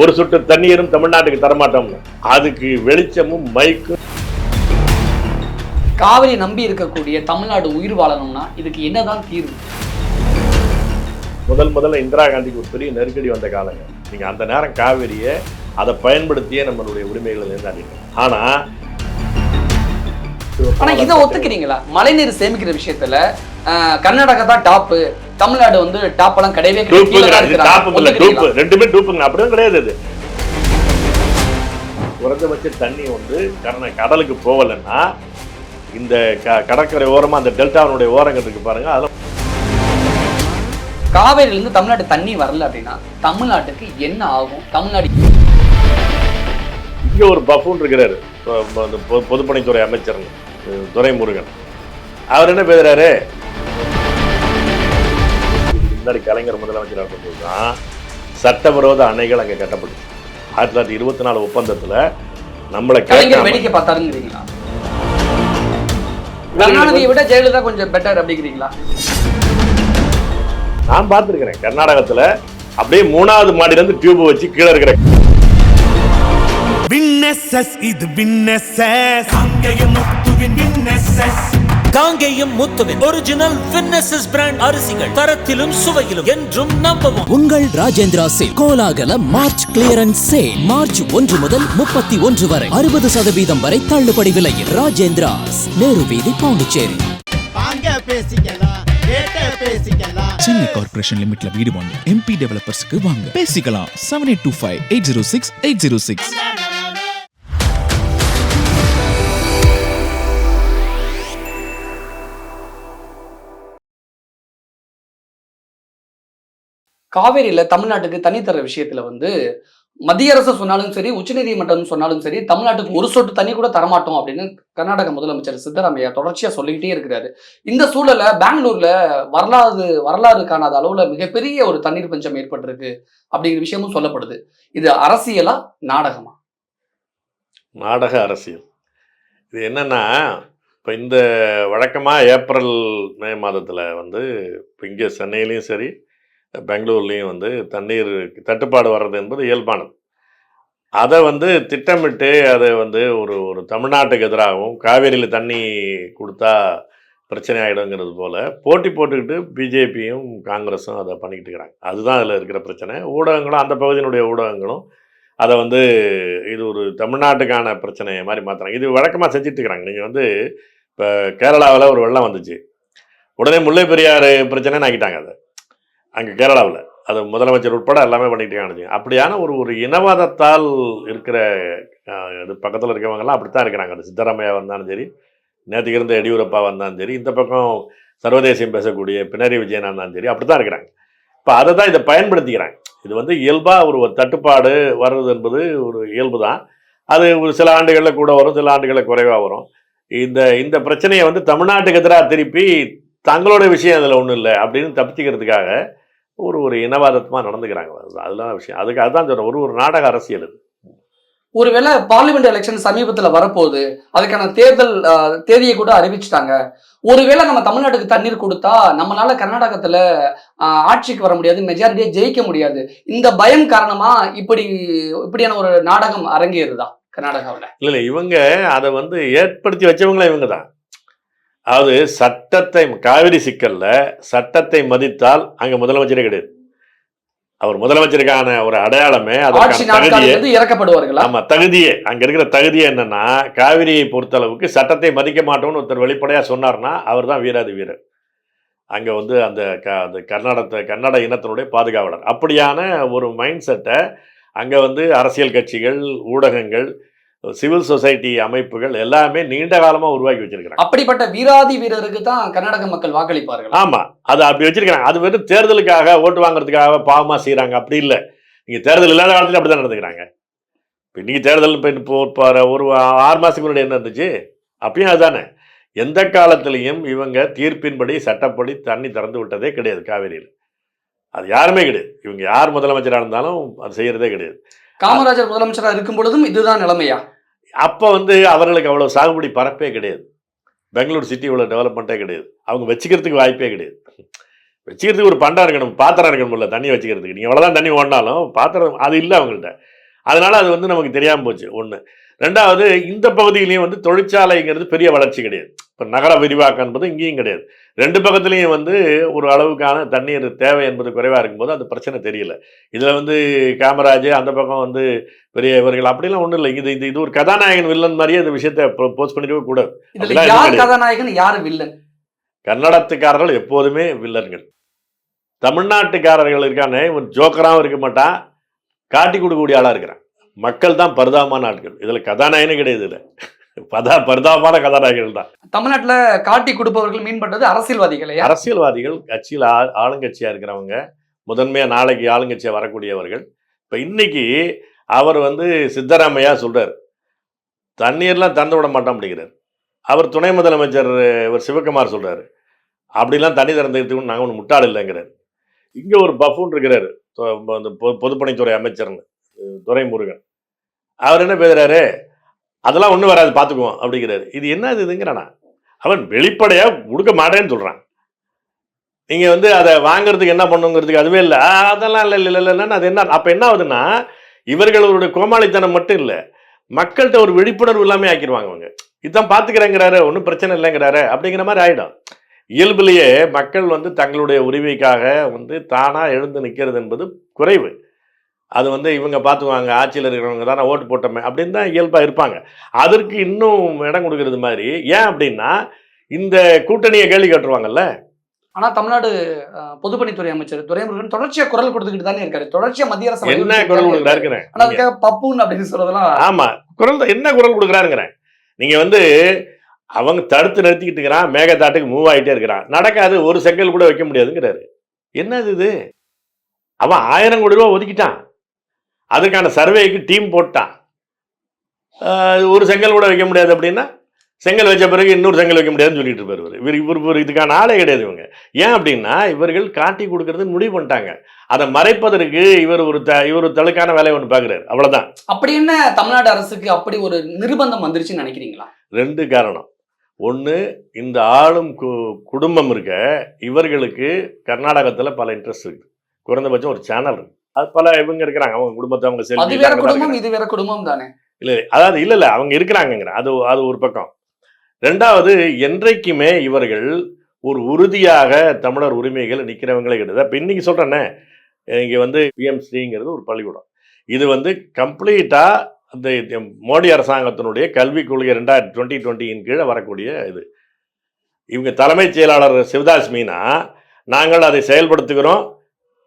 ஒரு சொட்டு தண்ணீரும் தமிழ்நாட்டுக்கு தரமாட்டோம்னு. அதுக்கு வெளிச்சமும் மைக்கும். காவிரி நம்பி இருக்கக்கூடிய தமிழ்நாடு உயிர் வாழணும்னா இதுக்கு என்னதான் தீர்வு? முதல் முதல்ல இந்திரா காந்திக்கு ஒரு பெரிய நெருக்கடி வந்த காலங்க. நீங்க அந்த நேரம் காவிரியை அதை பயன்படுத்தியே நம்மளுடைய உரிமைகளை நிர்ணயிக்கணும் ஆனா ஆனா இதை ஒத்துக்கிறீங்களா? மழைநீர் சேமிக்கிற விஷயத்துல கர்நாடகா தான் டாப்பு தமிழ்நாடு வந்து டாப் எல்லாம் கிடையவே? டூப்பு ரெண்டுமே டூப்புங்க அப்படியும் கிடையாது அது குறைந்தபட்ச தண்ணி வந்து கரண கடலுக்கு போகலைன்னா இந்த க- கடற்கரை ஓரமா அந்த டெல்டாவினுடைய ஓரங்கள் இருக்கு பாருங்க அதெல்லாம் காவேரியில இருந்து தமிழ்நாட்டு தண்ணி வரல அப்படின்னா தமிழ்நாட்டுக்கு என்ன ஆகும்? தமிழ்நாடு இங்க ஒரு பஃபூன் இருக்கிறாரு. அந்த பொதுப்பணித்துறை அமைச்சர் துரைமுருகன். அவர் என்ன பேசுறாரு? முன்னாடி கலைஞர் முதலமைச்சர் இருக்கும்போது தான் சட்டவிரோத அணைகள் அங்க கட்டப்பட்டுச்சு. ஆயிரத்தி தொள்ளாயிரத்தி இருபத்தி நாலு ஒப்பந்தத்துல நம்மளை கலைஞர் வேடிக்கை பார்த்தாருங்கிறீங்களா? கருணாநிதியை விட ஜெயலலிதா கொஞ்சம் பெட்டர் அப்படிங்கிறீங்களா? நான் பார்த்துருக்கிறேன். கர்நாடகத்துல அப்படியே மூணாவது மாடியில இருந்து டியூப் வச்சு கீழே இருக்கிற விண்ணெஸ்எஸ் இது விண்ணெஸ்எஸ் காங்கேய முத்துவின் விண்ணெஸ்எஸ் காங்கேயம் முத்துவின் ஒரிஜினல் வின்னசஸ் பிராண்ட் அரிசிகள் தரத்திலும் சுவையிலும் என்றும் நம்பவும். உங்கள் ராஜேந்திரா சேல் கோலாகல மார்ச் கிளியரன்ஸ் சேல் மார்ச் ஒன்று முதல் முப்பத்தி ஒன்று வரை அறுபது சதவீதம் வரை தள்ளுபடி விலையில் ராஜேந்திராஸ் நேரு வீதி பாண்டிச்சேரி. பேசிக்கலாம் சென்னை கார்ப்பரேஷன் லிமிட்ல வீடு வாங்க எம்பி டெவலப்பர்ஸ்க்கு வாங்க. பேசிக்கலாம் seven eight two five eight zero six eight zero six காவேரியில் தமிழ்நாட்டுக்கு தண்ணி தர வந்து மத்திய அரசு சொன்னாலும் சரி உச்சநீதிமன்றம் சொன்னாலும் சரி தமிழ்நாட்டுக்கு ஒரு சொட்டு தண்ணி கூட தரமாட்டோம் அப்படின்னு கர்நாடக முதலமைச்சர் சித்தராமையா தொடர்ச்சியா சொல்லிக்கிட்டே இருக்கிறாரு. இந்த சூழல்ல பெங்களூர்ல வரலாறு வரலாறு காணாத அளவுல மிகப்பெரிய ஒரு தண்ணீர் பஞ்சம் ஏற்பட்டிருக்கு அப்படிங்கிற விஷயமும் சொல்லப்படுது. இது அரசியலா நாடகமா? நாடக அரசியல். இது என்னன்னா இப்போ இந்த வழக்கமாக ஏப்ரல் மே மாதத்தில் வந்து இப்போ இங்கே சென்னையிலையும் சரி பெங்களூர்லேயும் வந்து தண்ணீர் தட்டுப்பாடு வர்றது என்பது இயல்பானது. அதை வந்து திட்டமிட்டு அதை வந்து ஒரு ஒரு தமிழ்நாட்டுக்கு எதிராகவும் காவேரியில் தண்ணி கொடுத்தா பிரச்சனை ஆகிடுங்கிறது போல் போட்டி போட்டுக்கிட்டு பிஜேபியும் காங்கிரஸும் அதை பண்ணிக்கிட்டு இருக்கிறாங்க அதுதான் அதில் இருக்கிற பிரச்சனை. ஊடகங்களும் அந்த பகுதியினுடைய ஊடகங்களும் அதை வந்து இது ஒரு தமிழ்நாட்டுக்கான பிரச்சனையை மாதிரி மாற்றுறாங்க இது வழக்கமாக செஞ்சுட்டு இருக்கிறாங்க நீங்கள் வந்து இப்போ கேரளாவில் ஒரு வெள்ளம் வந்துச்சு. உடனே முல்லை பெரியாறு பிரச்சனைன்னு ஆக்கிட்டாங்க அதை. அங்கே கேரளாவில். அது முதலமைச்சர் உட்பட எல்லாமே பண்ணிட்டு இருக்காங்க. அப்படியான ஒரு ஒரு இனவாதத்தால் இருக்கிற இது பக்கத்தில் இருக்கிறவங்கலாம் அப்படி தான் இருக்கிறாங்க. அது சித்தராமையா வந்தாலும் சரி நேற்றுக்கு இருந்த எடியூரப்பா வந்தாலும் சரி இந்த பக்கம் சர்வதேசம் பேசக்கூடிய பினரி விஜயனா இருந்தாலும் சரி அப்படி தான் இருக்கிறாங்க. இப்போ அதை தான் இதை பயன்படுத்திக்கிறாங்க. இது வந்து இயல்பாக ஒரு தட்டுப்பாடு வர்றது என்பது ஒரு இயல்பு தான். அது ஒரு சில ஆண்டுகளில் கூட வரும் சில ஆண்டுகளில் குறைவாக வரும். இந்த இந்த பிரச்சனையை வந்து தமிழ்நாட்டுக்கு எதிராக திருப்பி தங்களோட விஷயம் அதில் ஒன்றும் இல்லை அப்படின்னு தப்பிச்சுக்கிறதுக்காக ஒரு ஒரு இனவாதமாக நடந்துக்கிறாங்க. அது- அதெல்லாம் விஷயம். அதுக்கு அதுதான் சொல்கிறேன் ஒரு ஒரு நாடக அரசியல் இது ஒருவேளை பார்லிமெண்ட் எலெக்ஷன் சமீபத்துல வரப்போகுது அதுக்கான தேர்தல் தேதியை கூட அறிவிச்சிட்டாங்க. ஒருவேளை நம்ம தமிழ்நாட்டுக்கு தண்ணீர் கொடுத்தா நம்மளால கர்நாடகத்துல ஆட்சிக்கு வர முடியாது மெஜாரிட்டியா ஜெயிக்க முடியாது. இந்த பயம் காரணமா இப்படி இப்படியான ஒரு நாடகம் அரங்கேறுதா கர்நாடகாவில்? இல்லை இல்லை இவங்க அதை வந்து ஏற்படுத்தி வச்சவங்களே இவங்க தான் அதாவது சட்டத்தை காவிரி சிக்கல்ல சட்டத்தை மதித்தால் அங்கே முதலமைச்சரே கிடையாது. அவர் முதலமைச்சருக்கான ஒரு அடையாளமே அதற்கான இறக்கப்படுவார்களா? ஆமா தகுதியே. அங்க இருக்கிற தகுதியே என்னன்னா காவிரியை பொறுத்தளவுக்கு சட்டத்தை மதிக்க மாட்டோம்னு ஒருத்தர் வெளிப்படையா சொன்னார்னா அவர் தான் வீராதி வீரர். அங்க வந்து அந்த அந்த கர்நாடகத்தை கன்னட இனத்தினுடைய பாதுகாவலர். அப்படியான ஒரு மைண்ட் செட்டை அங்க வந்து அரசியல் கட்சிகள் ஊடகங்கள் சிவில் சொசைட்டி அமைப்புகள் எல்லாமே நீண்ட காலமா உருவாக்கி வச்சிருக்கிறாங்க. அப்படிப்பட்ட வீராதி வீரருக்கு தான் கர்நாடக மக்கள் வாக்களிப்பார்கள். ஆமா அது அப்படி வச்சிருக்காங்க அது வெறும் தேர்தலுக்காக ஓட்டு வாங்குறதுக்காக பாவமா செய்றாங்க. அப்படி இல்லை. நீங்க தேர்தல் இல்லாத காலத்துல அப்படிதான் நடந்துக்கிறாங்க. இப்போ இன்னைக்கு தேர்தல் இப்போ ஒரு ஆறு மாசத்துக்கு முன்னாடி என்ன இருந்துச்சு அப்பயும் அதுதானே. எந்த காலத்திலையும் இவங்க தீர்ப்பின்படி சட்டப்படி தண்ணி திறந்து விட்டதே கிடையாது காவேரியில். அது யாருமே கிடையாது. இவங்க யார் முதலமைச்சராக இருந்தாலும் அது செய்யறதே கிடையாது. காமராஜர் முதலமைச்சரா இருக்கும் பொழுதும் இதுதான் நிலைமையா? அப்போ வந்து அவர்களுக்கு அவ்வளோ சாகுபடி பரப்பே கிடையாது. பெங்களூர் சிட்டி இவ்வளோ டெவலப்மெண்ட்டே கிடையாது. அவங்க வச்சுக்கிறதுக்கு வாய்ப்பே கிடையாது. வச்சுக்கிறதுக்கு ஒரு பண்டா இருக்கணும் பாத்திரம் இருக்கணும்ல தண்ணி வச்சுக்கிறதுக்கு. நீங்கள் எவ்வளோதான் தண்ணி ஓடினாலும் பாத்திரம் அது இல்லை அவங்கள்ட்ட. அதனால் அது வந்து நமக்கு தெரியாமல் போச்சு. ஒன்று ரெண்டாவது இந்த பகுதியிலையும் வந்து தொழிற்சாலைங்கிறது பெரிய வளர்ச்சி கிடையாது. இப்போ நகர விரிவாக்கம் என்பது இங்கேயும் கிடையாது. ரெண்டு பக்கத்துலேயும் வந்து ஒரு அளவுக்கான தண்ணீர் தேவை என்பது குறைவாக இருக்கும்போது அந்த பிரச்சனை தெரியல. இதில் வந்து காமராஜ் அந்த பக்கம் வந்து பெரிய இவர்கள் அப்படிலாம் ஒன்றும் இல்லை. இது இது இது ஒரு கதாநாயகன் வில்லன் மாதிரியே இந்த விஷயத்தை போஸ்ட் பண்ணிடவே கூடாது இதுல யார். கதாநாயகன் யார் வில்லன் கன்னடத்துக்காரர்கள் எப்போதுமே வில்லன்கள் தமிழ்நாட்டுக்காரர்கள் இருக்கானே ஒரு ஜோக்கராகவும் இருக்க மாட்டான். காட்டி கொடுக்கக்கூடிய ஆளாக இருக்கிறான். மக்கள் தான் பரிதாபமான ஆட்கள். இதில் கதாநாயகனே கிடையாது இல்லை பதா பரிதாபமான கதாநாயகர்கள் தான். தமிழ்நாட்டுல காட்டி கொடுப்பவர்கள் மீன் பண்றது அரசியல்வாதிகளையா அரசியல்வாதிகள் கட்சியில் ஆளுங்கட்சியாக இருக்கிறவங்க முதன்மையாக நாளைக்கு ஆளுங்கட்சியாக வரக்கூடியவர்கள். இப்போ இன்னைக்கு அவர் வந்து சித்தராமையா சொல்கிறார் தண்ணீர்லாம் திறந்து விட மாட்டோம் அப்படிங்கிறார். அவர் துணை முதலமைச்சர் இவர் சிவகுமார் சொல்கிறாரு அப்படிலாம் தண்ணி திறந்துக்கிறதுக்கு நாங்கள் ஒன்று முட்டாள் இல்லைங்கிறார். இங்கே ஒரு பஃபூன் இருக்கிறார். அந்த பொதுப்பணித்துறை அமைச்சர்னு துரைமுருகன். அவர் என்ன பேசுகிறாரு அதெல்லாம் ஒன்றும் வராது பார்த்துக்குவோம் அப்படிங்கிறாரு. இது என்ன இதுங்கிறானா? அவன் வெளிப்படையாக கொடுக்க மாட்டேன்னு சொல்கிறான் நீங்கள் வந்து அதை வாங்குறதுக்கு என்ன பண்ணுங்கிறதுக்கு அதுவே இல்லை. அதெல்லாம் இல்லை இல்லை இல்லை இல்லைன்னா அது என்ன அப்போ என்ன ஆகுதுன்னா இவர்களுடைய கோமாளித்தனம் மட்டும் இல்லை மக்கள்கிட்ட ஒரு விழிப்புணர்வு இல்லாமல் ஆக்கிடுவாங்க அவங்க இதான் பார்த்துக்கிறேங்கிறாரு ஒன்றும் பிரச்சனை இல்லைங்கிறாரு அப்படிங்கிற மாதிரி ஆகிடும் இயல்புலேயே மக்கள் வந்து தங்களுடைய உரிமைக்காக வந்து தானாக எழுந்து நிற்கிறது என்பது குறைவு. அது வந்து இவங்க பார்த்துக்குவாங்க ஆட்சியில் இருக்கிறவங்க தானே ஓட்டு போட்டோமே அப்படின்னு தான் இயல்பாக இருப்பாங்க. அதற்கு இன்னும் இடம் கொடுக்கறது மாதிரி ஏன் அப்படின்னா இந்த கூட்டணியை கேள்வி கட்டுருவாங்கல்ல? ஆனா தமிழ்நாடு பொதுப்பணித்துறை அமைச்சர் துரைமுருகன் தொடர்ச்சியா குரல் கொடுத்துக்கிட்டு தானே இருக்காரு. தொடர்ச்சியா மத்திய அரசு என்ன குரல் கொடுக்குறாரு ஆனா அதுக்காக பப்புன் அப்படின்னு சொல்றதெல்லாம் ஆமா. குரல் என்ன குரல் கொடுக்குறாருங்கிறேன். நீங்க வந்து அவங்க தடுத்து நிறுத்திக்கிட்டு இருக்கிறான் மேகத்தாட்டுக்கு மூவ் ஆகிட்டே இருக்கிறான். நடக்காது ஒரு செங்கல் கூட வைக்க முடியாதுங்கிறாரு. என்னது இது? அவன் ஆயிரம் கோடி ரூபா ஒதுக்கிட்டான். அதுக்கான சர்வேக்கு டீம் போட்டான். ஒரு செங்கல் கூட வைக்க முடியாது அப்படின்னா செங்கல் வச்ச பிறகு இன்னொரு செங்கல் வைக்க முடியாதுன்னு சொல்லிட்டு இருப்பாரு இவர். இவர் இதுக்கான ஆளே கிடையாது இவங்க. ஏன் அப்படின்னா இவர்கள் காட்டி கொடுக்கறது முடிவு பண்ணிட்டாங்க. அதை மறைப்பதற்கு இவர் ஒரு த இவர் ஒரு தழுக்கான வேலையை ஒன்று பார்க்குறாரு அவ்வளவுதான். அப்படி என்ன தமிழ்நாடு அரசுக்கு அப்படி ஒரு நிர்பந்தம் வந்துருச்சுன்னு நினைக்கிறீங்களா? ரெண்டு காரணம். ஒன்று இந்த ஆளும் குடும்பம் இருக்க இவர்களுக்கு கர்நாடகத்தில் பல இன்ட்ரெஸ்ட் இருக்கு. குறைந்தபட்சம் ஒரு சேனல் இருக்கு. அது பல இவங்க இருக்கிறாங்க. அவங்க குடும்பத்தை அவங்க இருக்கிறாங்க. இது வேற குடும்பம் தானே? இல்ல அதாவது இல்ல இல்ல அவங்க இருக்கிறாங்கங்கிறேன் அது அது ஒரு பக்கம். ரெண்டாவது என்றைக்குமே இவர்கள் ஒரு உறுதியாக தமிழர் உரிமைகள் நிற்கிறவங்களே கிடையாது இப்போ இன்னைக்கு சொல்றேனே இங்கே வந்து பிஎம்ஸ்ரீங்கிறது ஒரு பள்ளிக்கூடம். இது வந்து கம்ப்ளீட்டாக அந்த மோடி அரசாங்கத்தினுடைய கல்விக் கொள்கை ரெண்டாயிரத்தி டுவெண்ட்டி டுவெண்ட்டியின் கீழே வரக்கூடிய இது. இவங்க தலைமைச் செயலாளர் சிவதாஸ் மீனா நாங்கள் அதை செயல்படுத்துகிறோம்.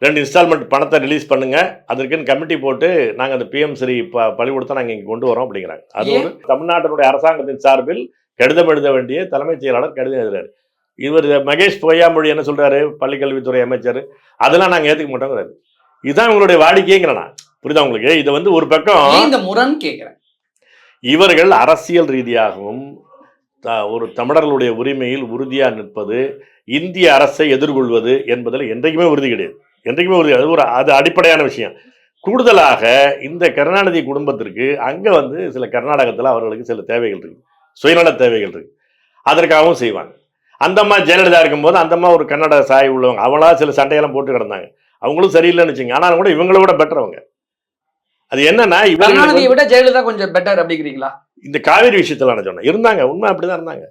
ரெண்டு இன்ஸ்டால்மெண்ட் பணத்தை ரிலீஸ் பண்ணுங்க. அதற்குன்னு கமிட்டி போட்டு நாங்கள் அந்த பிஎம் ஸ்ரீ ப பள்ளிக்கூடத்தை நாங்கள் இங்கே கொண்டு வரோம் அப்படிங்கிறாங்க. அது ஒரு தமிழ்நாட்டினுடைய அரசாங்கத்தின் சார்பில் கடிதம் எழுத வேண்டிய தலைமைச் செயலாளர் கடிதம் எழுதுறாரு இவர் மகேஷ் பொய்யாமொழி என்ன சொல்றாரு? பள்ளிக்கல்வித்துறை அமைச்சர். அதெல்லாம் நாங்கள் ஏற்றுக்க மாட்டோங்கிறாரு இதுதான் இவங்களுடைய வாடிக்கைங்கிறனா புரியுதா உங்களுக்கு? இது வந்து ஒரு பக்கம் இந்த முரண் கேக்குறேன்? இவர்கள் அரசியல் ரீதியாகவும் த- ஒரு தமிழர்களுடைய உரிமையில் உறுதியாக நிற்பது இந்திய அரசை எதிர்கொள்வது என்பதில் என்றைக்குமே உறுதி கிடையாது. என்றைக்குமே உறுதி அது ஒரு அது அடிப்படையான விஷயம். கூடுதலாக இந்த கருணாநிதி குடும்பத்திற்கு அங்கே வந்து சில கர்நாடகத்தில் அவர்களுக்கு சில தேவைகள் இருக்கு. சுயநல தேவைகள் இருக்கு. அதற்காகவும் செய்வாங்க. அந்த அம்மா ஜெயலலிதா இருக்கும்போது அந்த அம்மா ஒரு கன்னட சாய் உள்ளவங்க. அவங்களா சில சண்டையெல்லாம் போட்டு கிடந்தாங்க. அவங்களும் சரியில்லைன்னு வச்சுங்க ஆனாலும் கூட இவங்கள விட பெட்டரவங்க அது என்னன்னா கருணாநிதியை விட ஜெயலலிதா கொஞ்சம் பெட்டர் அப்படிங்கிறீங்களா? இந்த காவேரி விஷயத்துல நான் சொன்னேன். இருந்தாங்க. உண்மை அப்படிதான் இருந்தாங்க.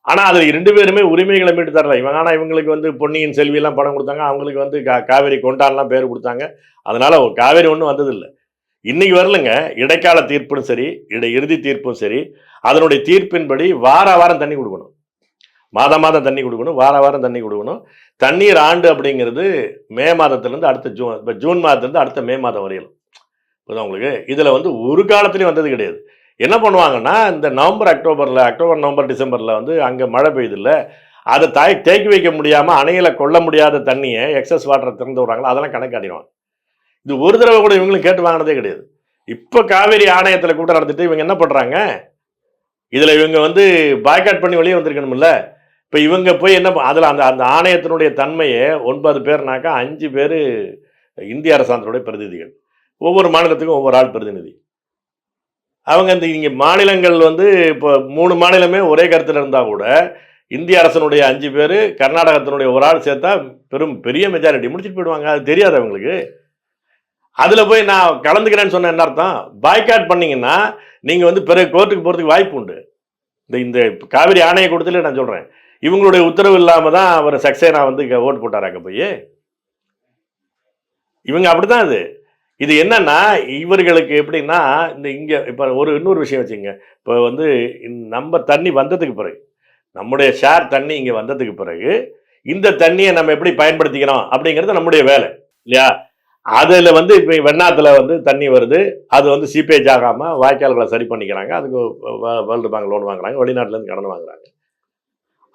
ஆனா அதுல ரெண்டு பேருமே உரிமைகளை மீட்டு தரல. இவங்க ஆனா இவங்களுக்கு வந்து பொன்னியின் செல்வி எல்லாம் படம் கொடுத்தாங்க. அவங்களுக்கு வந்து கா- காவேரி கொண்டான்லாம் பேர் கொடுத்தாங்க. அதனால காவேரி ஒன்றும் வந்ததில்லை. இன்னைக்கு வரலங்க. இடைக்கால தீர்ப்பும் சரி இடை இறுதி தீர்ப்பும் சரி அதனுடைய தீர்ப்பின்படி வார வாரம் தண்ணி கொடுக்கணும். மாதம் மாதம் தண்ணி கொடுக்கணும் வார வாரம் தண்ணி கொடுக்கணும். தண்ணீர் ஆண்டு அப்படிங்கிறது மே மாதத்துலேருந்து அடுத்த ஜூன் இப்போ ஜூன் மாதத்துலேருந்து அடுத்த மே மாதம் வரையிலும். புரியுதா உங்களுக்கு? இதில் வந்து ஒரு காலத்துலேயும் வந்தது கிடையாது. என்ன பண்ணுவாங்கன்னா இந்த நவம்பர் அக்டோபரில் அக்டோபர் நவம்பர் டிசம்பரில் வந்து அங்கே மழை பெய்யுதில்ல அதை தாய் தேக்கி வைக்க முடியாமல் அணையில் கொள்ள முடியாத தண்ணியை எக்ஸஸ் வாட்டரை திறந்து விட்றாங்களோ அதெல்லாம் கணக்காடிடுவாங்க இது ஒரு தடவை கூட இவங்களும் கேட்டு வாங்கினதே கிடையாது. இப்போ காவேரி ஆணையத்தில் கூட்டம் நடத்திட்டு இவங்க என்ன பண்ணுறாங்க இதில் இவங்க வந்து பாய்காட் பண்ணி வெளியே வந்திருக்கணும்ல. இப்போ இவங்க போய் என்ன அதில் அந்த அந்த ஆணையத்தினுடைய தன்மையை ஒன்பது பேர்னாக்கா அஞ்சு பேர் இந்திய அரசாங்கத்தினுடைய பிரதிநிதிகள். ஒவ்வொரு மாநிலத்துக்கும் ஒவ்வொரு ஆள் பிரதிநிதி. அவங்க இந்த இங்கே மாநிலங்கள் வந்து இப்போ மூணு மாநிலமே ஒரே கருத்தில் இருந்தால் கூட இந்திய அரசனுடைய அஞ்சு பேர் கர்நாடகத்தினுடைய ஒரு ஆள் சேர்த்தா பெரும் பெரிய மெஜாரிட்டி முடிச்சுட்டு போயிடுவாங்க. அது தெரியாது அவங்களுக்கு. அதில் போய் நான் கலந்துக்கிறேன்னு சொன்ன என்ன அர்த்தம்? பாய்காட் பண்ணீங்கன்னா நீங்கள் வந்து பிற கோர்ட்டுக்கு போகிறதுக்கு வாய்ப்பு உண்டு. இந்த இந்த காவிரி ஆணையை கொடுத்துல நான் சொல்கிறேன் இவங்களுடைய உத்தரவு இல்லாமல் தான் அவர் சக்சேனா வந்து ஓட்டு போட்டாராங்க போய். இவங்க அப்படிதான் அது இது என்னன்னா இவர்களுக்கு எப்படின்னா இந்த இங்கே இப்போ ஒரு இன்னொரு விஷயம் வச்சுங்க இப்போ வந்து நம்ம தண்ணி வந்ததுக்கு பிறகு நம்முடைய ஷேர் தண்ணி இங்கே வந்ததுக்கு பிறகு இந்த தண்ணியை நம்ம எப்படி பயன்படுத்திக்கிறோம் அப்படிங்கிறது நம்முடைய வேலை இல்லையா? அதில் வந்து இப்போ வெண்ணாத்தில் வந்து தண்ணி வருது. அது வந்து சீப்பேஜ் ஆகாமல் வாய்க்கால்களை சரி பண்ணிக்கிறாங்க. அதுக்கு வேர்ல்டு பேங்க் லோன் வாங்குறாங்க. வெளிநாட்டிலேருந்து கடன் வாங்குறாங்க.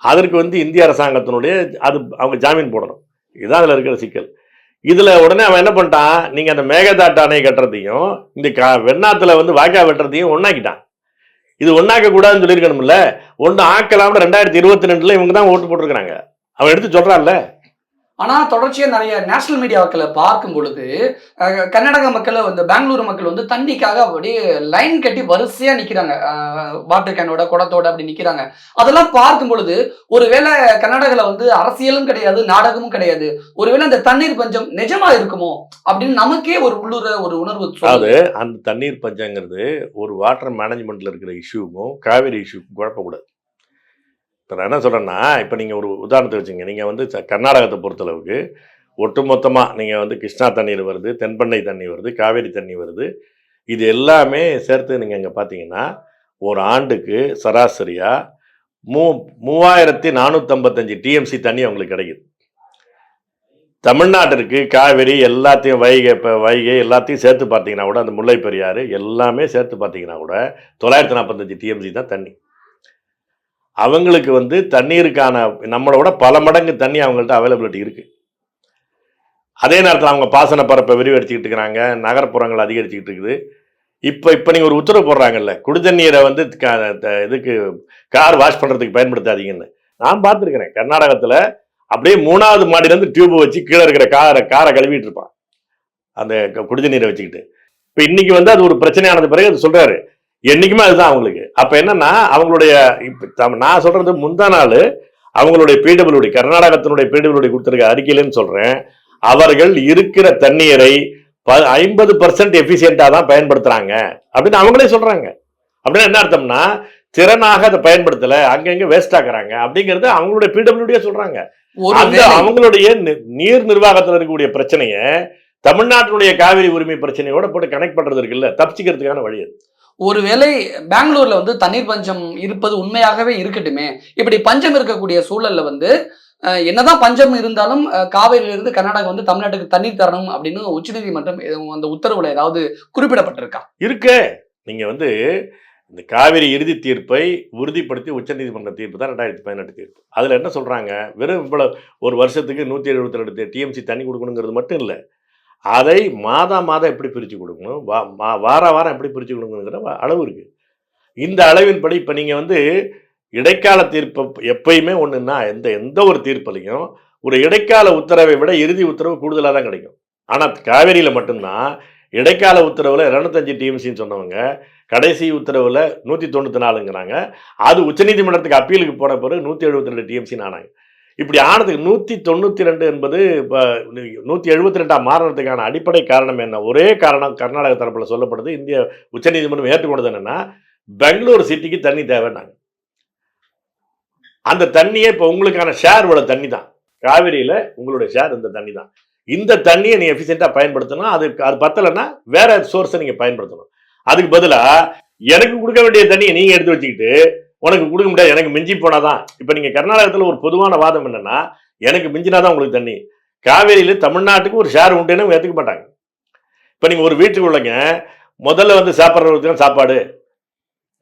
அதற்கு வந்து இந்திய அரசாங்கத்தினுடைய அது அவங்க ஜாமீன் போடணும். இதுதான் அதில் இருக்கிற சிக்கல். இதில் உடனே அவன் என்ன பண்ணிட்டான்? நீங்கள் அந்த மேகதாட்டு அணை கட்டுறதையும் இந்த கா வெண்ணாத்தில் வந்து வாய்க்கால் வெட்டுறதையும் ஒன்றாக்கிட்டான் இது ஒன்றாக்க கூடாதுன்னு சொல்லியிருக்கணும்ல. ஒன்று ஆக்கலாம்னு ரெண்டாயிரத்தி இருபத்தி ரெண்டில் இவங்க தான் ஓட்டு போட்டிருக்கிறாங்க. அவன் எடுத்து சொல்கிறான்ல ஆனா தொடர்ச்சியா நிறைய நேஷனல் மீடியாக்களை பார்க்கும் பொழுது கர்நாடக மக்கள் வந்து பெங்களூரு மக்கள் வந்து தண்ணிக்காக அப்படியே லைன் கட்டி வரிசையா நிக்கிறாங்க. வாட்டர் கேனோட குடத்தோட அப்படி நிக்கிறாங்க. அதெல்லாம் பார்க்கும் பொழுது ஒருவேளை கர்நாடகால வந்து அரசியலும் கிடையாது நாடகமும் கிடையாது. ஒருவேளை அந்த தண்ணீர் பஞ்சம் நிஜமா இருக்குமோ அப்படின்னு நமக்கே ஒரு உள்ளூர ஒரு உணர்வு அது அந்த தண்ணீர் பஞ்சங்கிறது ஒரு வாட்டர் மேனேஜ்மெண்ட்ல இருக்கிற இஷ்யூக்கும் காவேரி இஷ்யூக்கும் குழப்பக்கூடாது. இப்போ நான் என்ன சொல்கிறேன்னா இப்போ நீங்கள் ஒரு உதாரணத்தை வச்சுங்க நீங்கள் வந்து கர்நாடகத்தை பொறுத்தளவுக்கு ஒட்டுமொத்தமாக நீங்கள் வந்து கிருஷ்ணா தண்ணீர் வருது தென்பண்ணை தண்ணி வருது காவேரி தண்ணி வருது. இது எல்லாமே சேர்த்து நீங்கள் இங்கே பார்த்தீங்கன்னா ஒரு ஆண்டுக்கு சராசரியாக மூ மூவாயிரத்தி நானூற்றம்பத்தஞ்சு டிஎம்சி தண்ணி அவங்களுக்கு கிடைக்குது. தமிழ்நாட்டிற்கு காவிரி எல்லாத்தையும் வைகை இப்போ வைகை எல்லாத்தையும் சேர்த்து பார்த்தீங்கன்னா கூட அந்த முல்லை பெரியாறு எல்லாமே சேர்த்து பார்த்தீங்கன்னா கூட தொள்ளாயிரத்தி நாற்பத்தஞ்சு டிஎம்சி தான் தண்ணி. அவங்களுக்கு வந்து தண்ணீருக்கான நம்மளை விட பல மடங்கு தண்ணி அவங்கள்ட்ட அவைலபிலிட்டி இருக்கு. அதே நேரத்தில் அவங்க பாசன பரப்பை விரிவடிச்சுக்கிட்டு இருக்கிறாங்க நகர்ப்புறங்கள் அதிகரிச்சுக்கிட்டு இருக்குது. இப்போ இப்போ நீங்கள் ஒரு உத்தரவு போடுறாங்கல்ல குடிதண்ணீரை வந்து க- த- இதுக்கு கார் வாஷ் பண்ணுறதுக்கு பயன்படுத்தாதீங்கன்னு. நான் பார்த்துருக்கிறேன் கர்நாடகத்தில் அப்படியே மூணாவது மாடியிலேருந்து டியூப் வச்சு கீழே இருக்கிற காரை காரை கழுவிட்டு இருப்பான். அந்த க- குடிதண்ணீரை வச்சுக்கிட்டு. இப்போ இன்னைக்கு வந்து அது ஒரு பிரச்சனையானது பிறகு அது சொல்கிறாரு என்னைக்குமே அதுதான் அவங்களுக்கு. அப்ப என்னன்னா அவங்களுடைய நான் சொல்றது முந்தா நாள் அவங்களுடைய பிடபிள்யூடி கர்நாடகத்தினுடைய பிடபிள்யூடி கொடுத்திருக்க அறிக்கையிலன்னு சொல்றேன். அவர்கள் இருக்கிற தண்ணீரை ஐம்பது பர்சன்ட் எஃபிஷியண்டா தான் பயன்படுத்துறாங்க. அப்படின்னு அவங்களே சொல்றாங்க. அப்படின்னா என்ன அர்த்தம்னா திறனாக அதை பயன்படுத்தல அங்கங்க வேஸ்ட் ஆக்குறாங்க. அப்படிங்கறது அவங்களுடைய பிடபிள்யூடியே சொல்றாங்க. அந்த அவங்களுடைய நீர் நிர்வாகத்தில் இருக்கக்கூடிய பிரச்சனையை தமிழ்நாட்டினுடைய காவிரி உரிமை பிரச்சனையோட போட்டு கனெக்ட் பண்றது இருக்குல்ல தப்பிச்சுக்கிறதுக்கான வழி அது. ஒருவேளை பெங்களூர்ல வந்து தண்ணீர் பஞ்சம் இருப்பது உண்மையாகவே இருக்கட்டுமே? இப்படி பஞ்சம் இருக்கக்கூடிய சூழல்ல வந்து என்னதான் பஞ்சம் இருந்தாலும் காவேரியிலிருந்து கர்நாடகா வந்து தமிழ்நாட்டுக்கு தண்ணீர் தரணும் அப்படின்னு உச்சநீதிமன்றம் எதுவும் அந்த உத்தரவுல ஏதாவது குறிப்பிடப்பட்டிருக்கா? இருக்கு. நீங்க வந்து இந்த காவிரி இறுதி தீர்ப்பை உறுதிப்படுத்தி உச்சநீதிமன்ற தீர்ப்பு தான் ரெண்டாயிரத்தி பதினெட்டு தீர்ப்பு. அதில் என்ன சொல்கிறாங்க வெறும் இவ்வளோ ஒரு வருஷத்துக்கு நூற்றி எழுபத்தி ரெண்டு டிஎம்சி தண்ணி கொடுக்கணுங்கிறது மட்டும் இல்லை. அதை மாதா மாதம் எப்படி பிரித்து கொடுக்கணும்? வா மா- வார வாரம் எப்படி பிரித்து கொடுக்கணுங்கிற அளவு இருக்குது இந்த அளவின்படி இப்போ நீங்கள் வந்து இடைக்கால தீர்ப்பு எப்பயுமே ஒன்றுன்னா எந்த எந்த ஒரு தீர்ப்புலையும் ஒரு இடைக்கால உத்தரவை விட இறுதி உத்தரவு கூடுதலாக தான் கிடைக்கும். ஆனால் காவேரியில் மட்டும்தான் இடைக்கால உத்தரவில் இரநூத்தஞ்சு டிஎம்சின்னு சொன்னவங்க கடைசி உத்தரவில் நூற்றி தொண்ணூற்றி நாலுங்கிறாங்க. அது உச்சநீதிமன்றத்துக்கு அப்பீலுக்கு போன பிறகு நூற்றி எழுபத்தி ரெண்டு டிஎம்சின்னு ஆனாங்க. இப்படி ஆனதுக்கு நூற்றி தொண்ணூற்றி ரெண்டு என்பது இப்போ நூற்றி எழுபத்தி ரெண்டாம் மாறினதுக்கான அடிப்படை காரணம் என்ன? ஒரே காரணம் கர்நாடக தரப்பில் சொல்லப்படுது இந்திய உச்சநீதிமன்றம் ஏற்றுக்கொண்டது என்னென்னா பெங்களூர் சிட்டிக்கு தண்ணி தேவைன்னாங்க. அந்த தண்ணியே இப்போ உங்களுக்கான ஷேர் உள்ள தண்ணி தான். காவிரியில் உங்களுடைய ஷேர் இந்த தண்ணி தான். இந்த தண்ணியை நீ எஃபிஷியண்ட்டாக பயன்படுத்தணும். அது அது பத்தலைன்னா வேற சோர்ஸை நீங்கள் பயன்படுத்தணும். அதுக்கு பதிலாக எனக்கு கொடுக்க வேண்டிய தண்ணியை நீங்கள் எடுத்து வச்சுக்கிட்டு உனக்கு கொடுக்க முடியாது எனக்கு மிஞ்சி போனாதான். இப்போ நீங்கள் கர்நாடகத்தில் ஒரு பொதுவான வாதம் என்னன்னா எனக்கு மிஞ்சினாதான் உங்களுக்கு தண்ணி. காவேரியில் தமிழ்நாட்டுக்கு ஒரு ஷேர் உண்டுன்னு ஏற்றுக்க மாட்டாங்க. இப்போ நீங்கள் ஒரு வீட்டுக்கு உள்ளங்க முதல்ல வந்து சாப்பிட்றதுக்கு தான் சாப்பாடு.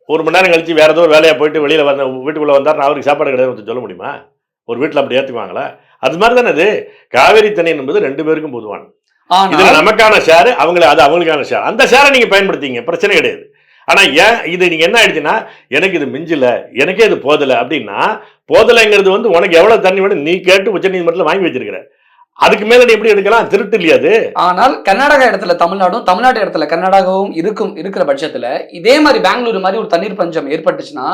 ஒரு மணி நேரம் கழிச்சு வேற ஏதோ ஒரு வேலையாக போயிட்டு வெளியில் வந்த வீட்டுக்குள்ளே வந்தார் நான் அவருக்கு சாப்பாடு கிடையாது சொல்ல முடியுமா? ஒரு வீட்டில் அப்படி ஏற்றுக்குவாங்களா அது மாதிரி தானே இது. காவேரி தண்ணி என்பது ரெண்டு பேருக்கும் பொதுவானது. இதுல ஆனால் நமக்கான ஷேர் அவங்கள அது அவங்களுக்கான ஷேர். அந்த ஷேரை நீங்க பயன்படுத்திங்க பிரச்சனை கிடையாது. ஆனால் ஏன் இது நீங்கள் என்ன ஆயிடுச்சுன்னா எனக்கு இது மிஞ்சலை எனக்கே இது போதலை அப்படின்னா போதலைங்கிறது வந்து உனக்கு எவ்வளோ தண்ணி வேணும் நீ கேட்டு உச்சநீதிமன்றத்தில் வாங்கி வச்சிருக்கிற. அதுக்கு மேல எப்படி எடுக்கலாம்? திருட்டு இல்லையா அது? ஆனால் கர்நாடகா இடத்துல தமிழ்நாடும் தமிழ்நாடு இடத்துல கர்நாடகாவும் இருக்கும் இருக்கிற பட்சத்துல இதே மாதிரி பெங்களூரு மாதிரி ஒரு தண்ணீர் பஞ்சம் ஏற்பட்டுச்சுன்னா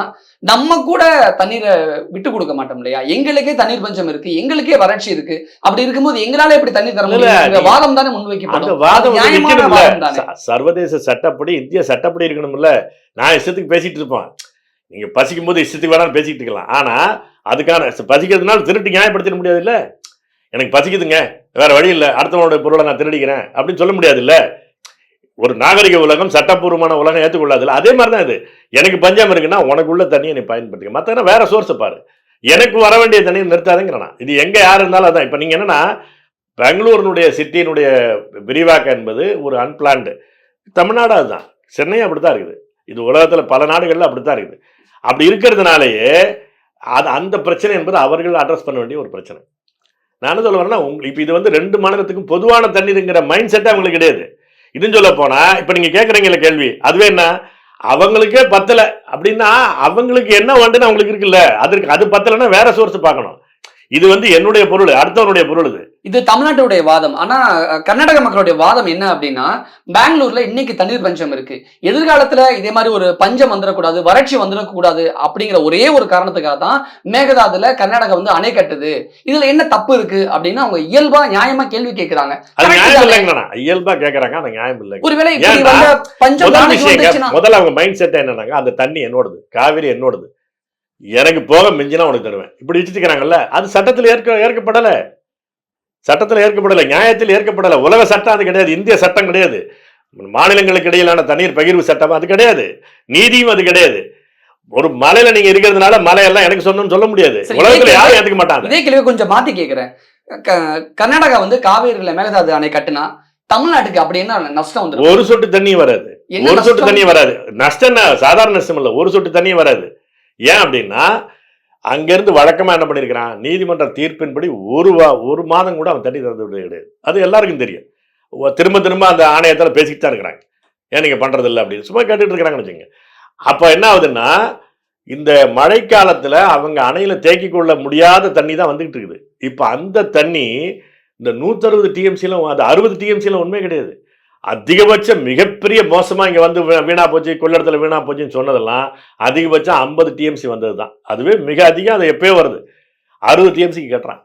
நம்ம கூட தண்ணீரை விட்டு கொடுக்க மாட்டோம் இல்லையா? எங்களுக்கே தண்ணீர் பஞ்சம் இருக்கு எங்களுக்கே வறட்சி இருக்கு. அப்படி இருக்கும்போது எங்களால எப்படி தண்ணீர் தர நீ- வாதம் தானே முன்வைக்கப்படும். சர்வதேச சட்டப்படி இந்திய சட்டப்படி இருக்கணும்ல. நான் இஷ்டத்துக்கு பேசிட்டு இருப்பேன். நீங்க பசிக்கும் போது இஷ்டத்துக்கு வேணாலும் பேசிட்டு இருக்கலாம். ஆனா அதுக்கான பசிக்கிறதுனால திருட்டு நியாயப்படுத்திட முடியாது இல்ல? எனக்கு பசிக்குதுங்க. வேற வழி இல்லை. அடுத்தவனுடைய பொருளை நான் திருடிக்கிறேன். அப்படின்னு சொல்ல முடியாது இல்ல ஒரு நாகரிக உலகம் சட்டப்பூர்வமான உலகம் ஏற்றுக்கொள்ளாதுல்ல. அதே மாதிரி தான் இது. எனக்கு பஞ்சம் இருக்குன்னா உனக்குள்ள தண்ணியை நீ பயன்படுத்திக்க. மற்ற வேற சோர்ஸை பாரு. எனக்கு வர வேண்டிய தண்ணியை நிறுத்தாதுங்கிறனா. இது எங்க யார் இருந்தாலும் அதான். இப்போ நீங்க என்னன்னா பெங்களூரினுடைய சிட்டியினுடைய விரிவாக்கம் என்பது ஒரு அன்பிளான்டு தமிழ்நாடு அதுதான். சென்னை அப்படித்தான் இருக்குது. இது உலகத்தில் பல நாடுகளில் அப்படித்தான் இருக்குது. அப்படி இருக்கிறதுனாலேயே அது அந்த பிரச்சனை என்பது அவர்கள் அட்ரஸ் பண்ண வேண்டிய ஒரு பிரச்சனை. நான் என்ன சொல்ல வரேன்னா உங்களுக்கு இப்போ இது வந்து ரெண்டு மாநிலத்துக்கும் பொதுவான தண்ணீருங்கிற மைண்ட் செட்டே அவங்களுக்கு கிடையாது. இதுன்னு சொல்ல போனால் இப்போ நீங்கள் கேட்குறீங்களே கேள்வி அதுவே என்ன? அவங்களுக்கே பத்தலை. அப்படின்னா அவங்களுக்கு என்ன வந்துன்னு அவங்களுக்கு இருக்குல்ல. அதற்கு அது பத்தலைன்னா வேற சோர்ஸ் பார்க்கணும். இது வந்து என்னுடைய பொருள் அடுத்தவனுடைய பொருள் இது. இது தமிழ்நாட்டுடைய வாதம். ஆனா கர்நாடக மக்களுடைய வாதம் என்ன அப்படின்னா பெங்களூர்ல இன்னைக்கு தண்ணீர் பஞ்சம் இருக்கு. எதிர்காலத்துல இதே மாதிரி ஒரு பஞ்சம் வந்துடக்கூடாது வறட்சி வந்துடக்கூடாது அப்படிங்கிற ஒரே ஒரு காரணத்துக்காக தான் மேகதாதுல கர்நாடகா வந்து அணை கட்டுது. இதுல என்ன தப்பு இருக்கு அப்படின்னு அவங்க இயல்பா நியாயமா கேள்வி கேட்கிறாங்க இயல்பா கேட்கறாங்க அந்த நியாயம் இல்லை ஒருவேளை பஞ்சம் முதல்ல அவங்க மைண்ட் செட் என்னன்னாங்க? அந்த தண்ணி என்னோடது காவிரி என்னோடது. எனக்கு போக மிஞ்சினா உனக்கு தருவேன். இப்படி வச்சுக்கிறாங்கல்ல அது சட்டத்தில் ஏற்க ஏற்கப்படல. சட்டத்தில் ஏற்கப்படல நியாயத்தில் ஏற்கப்படல. உலக சட்டம் அது கிடையாது இந்திய சட்டம் கிடையாது. மாநிலங்களுக்கு இடையிலான தண்ணீர் பகிர்வு சட்டம் அது கிடையாது. நீதியும் அது கிடையாது. ஒரு மலையில நீங்க இருக்கிறதுனால மலையெல்லாம் எனக்கு சொந்தம்னு சொல்ல முடியாது. உலகத்துல யாரும் ஏத்துக்க மாட்டாங்க. இதே கேள்வி கொஞ்சம் மாத்தி கேக்குறேன். கர்நாடகா வந்து காவேரியில மேகதாது அணை கட்டுனா தமிழ்நாட்டுக்கு அப்படி என்ன நஷ்டம் வந்துரும்? ஒரு சொட்டு தண்ணி வராது. ஒரு சொட்டு? தண்ணி வராது. நஷ்டம்? சாதாரண நஷ்டம் இல்ல. ஒரு சொட்டு தண்ணி வராது. ஏன் அப்படின்னா அங்கேருந்து வழக்கமாக என்ன பண்ணியிருக்கிறான் நீதிமன்ற தீர்ப்பின்படி ஒரு வா ஒரு மாதம் கூட அவன் தண்ணி திறந்து கிடையாது. அது எல்லாருக்கும் தெரியும். திரும்ப திரும்ப அந்த ஆணையத்தில் பேசிக்கிட்டு தான் இருக்கிறாங்க. ஏன் நீங்கள் பண்ணுறதில்ல அப்படின்னு சும்மா கேட்டுட்டு இருக்கிறாங்கன்னு வச்சுங்க அப்போ என்ன ஆகுதுன்னா இந்த மழைக்காலத்தில் அவங்க அணையில் தேக்கி கொள்ள முடியாத தண்ணி தான் வந்துக்கிட்டு இருக்குது. இப்போ அந்த தண்ணி இந்த நூற்றறுபது டிஎம்சிலும் அது அறுபது டிஎம்சியில் ஒன்றுமே கிடையாது. அதிகபட்சம் மிகப்பெரிய மோசமா இங்க வந்து வீணா போச்சு கொள்ளிடத்துல வீணா போச்சுன்னு சொன்னதெல்லாம் அதிகபட்சம் ஐம்பது டிஎம்சி வந்தது தான் அதுவே மிக அதிகம் அது எப்பயோ வருது. அறுபது டிஎம்சிக்கு கட்டுறான்.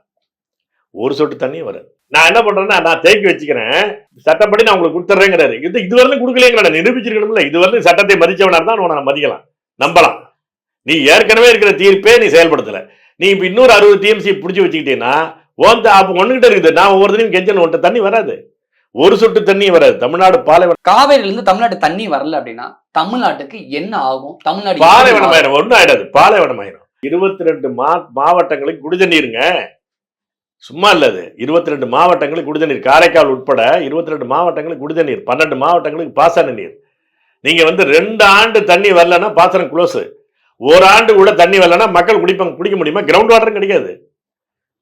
ஒரு சொட்டு தண்ணி வருது. நான் என்ன பண்றேன்னா நான் தேக்கி வச்சுக்கிறேன். சட்டப்படி நான் உங்களுக்கு கொடுத்துட்றேங்கிறாரு இது இதுவரையிலும் கொடுக்கலங்கிற நிரூபிச்சிருக்கணும்ல. இதுவரையிலும் சட்டத்தை மதிச்சவனா தான் உன்னை நான் மதிக்கலாம். நம்பலாம். நீ ஏற்கனவே இருக்கிற தீர்ப்பே நீ செயல்படுத்தல. நீ இப்போ இன்னொரு அறுபது டிஎம்சி பிடிச்சி வச்சுக்கிட்டீங்கன்னா ஓந்த அப்போ ஒன்றுகிட்ட இருக்குது. நான் ஒவ்வொருத்தரையும் கெஞ்சன் ஒன்ட்ட தண்ணி வராது. ஒரு சொட்டு தண்ணி வராது. தமிழ்நாடு பாலைவனம் காவேரியில இருந்து தமிழ்நாட்டு தண்ணி வரல அப்படின்னா தமிழ்நாட்டுக்கு என்ன ஆகும்? தமிழ்நாடு பாலைவனம் ஆயிரும். ஒன்றும் ஆயிடாது. பாலைவனம் ஆயிரும். இருபத்தி ரெண்டு மா மாவட்டங்களுக்கு குடிதண்ணீருங்க. சும்மா இல்ல அது. இருபத்தி ரெண்டு மாவட்டங்களுக்கு குடிதண்ணீர். காரைக்கால் உட்பட இருபத்தி ரெண்டு மாவட்டங்களுக்கு குடிதண்ணீர். பன்னெண்டு மாவட்டங்களுக்கு பாசன நீர். நீங்க வந்து ரெண்டு ஆண்டு தண்ணி வரலன்னா பாசனம் க்ளோஸ் ஒரு ஆண்டு கூட தண்ணி வரலன்னா மக்கள் குடிப்பாங்க குடிக்க முடியுமா? கிரவுண்ட் வாட்டரும் கிடைக்காது.